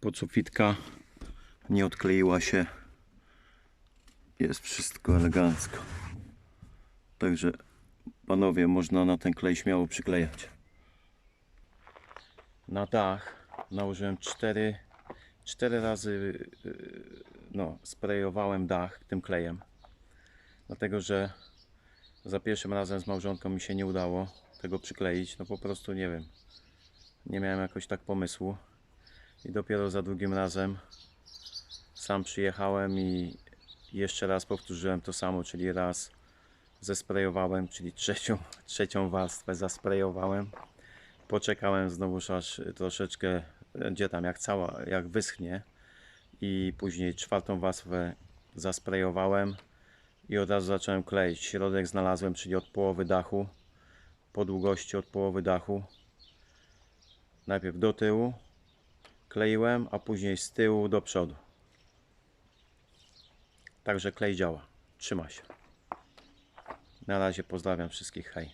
Podsufitka nie odkleiła się. Jest wszystko elegancko. Także panowie, można na ten klej śmiało przyklejać. Na dach nałożyłem 4, 4 razy yy, no, sprayowałem dach tym klejem. Dlatego, że za pierwszym razem z małżonką mi się nie udało tego przykleić. No po prostu nie wiem. Nie miałem jakoś tak pomysłu. I dopiero za drugim razem sam przyjechałem i jeszcze raz powtórzyłem to samo, czyli raz zesprayowałem, czyli trzecią, trzecią warstwę zasprayowałem. Poczekałem znowu aż troszeczkę, gdzie tam, jak cała, jak wyschnie i później czwartą warstwę zasprayowałem i od razu zacząłem kleić. Środek znalazłem, czyli od połowy dachu, po długości od połowy dachu. Najpierw do tyłu kleiłem, a później z tyłu do przodu. Także klej działa. Trzyma się. Na razie pozdrawiam wszystkich. Hej.